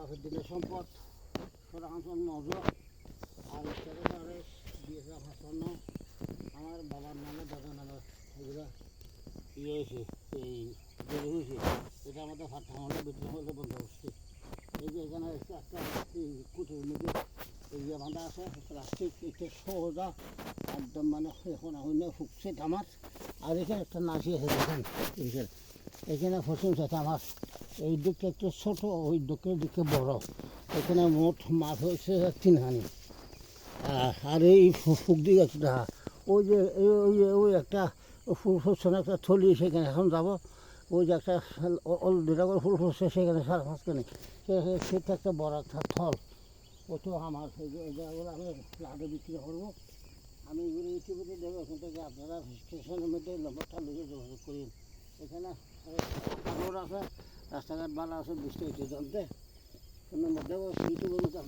বাপের দিনের সম্পদ। সরাসন নজর। আর ইত্যাদি করে দিয়েছে আমার স্বর্ণ আমার বাবার নামে দাদা নামে এগুলো ইয়ে হয়েছে, এই বের হয়েছে। এটা আমাদের বিক্রি হলে বন্ধ করছে এই যে এখানে একটা এই কুটির এই যে বাঁধা আছে, প্লাস্টিক এটা সোজা, একদম মানে এখন হইলে ফুকছে আমার আর এখানে একটা নাচি আছে দেখেন এইখানে এখানে ফসল আছে আমার এই দিকটা একটু ছোট ওই দিকের দিকে বড়। এখানে মোট মাছ হয়েছে তিনখানি। আহ, আর এই ফু- ফুক দিকে একটা ওই যে ওই ওই একটা ফুল না একটা থলি সেখানে এখন যাব। ওই যে একটা দুটা করে ফুল ফুটছে সেখানে পাঁচখানি সেখানে সেটা একটা বড় একটা থল। ওটাও আমার এই যে জায়গাগুলো আমি লাডে বিক্রি করব। আমি এগুলো দেবো ওখান থেকে আপনারা স্টেশনের মধ্যে নম্বরটা লিখে যোগাযোগ করেন এখানে রোড আছে রাস্তাঘাট ভালো আছে বৃষ্টি হচ্ছে জানতে? কোনো দেবো ইউটিউবের বলতে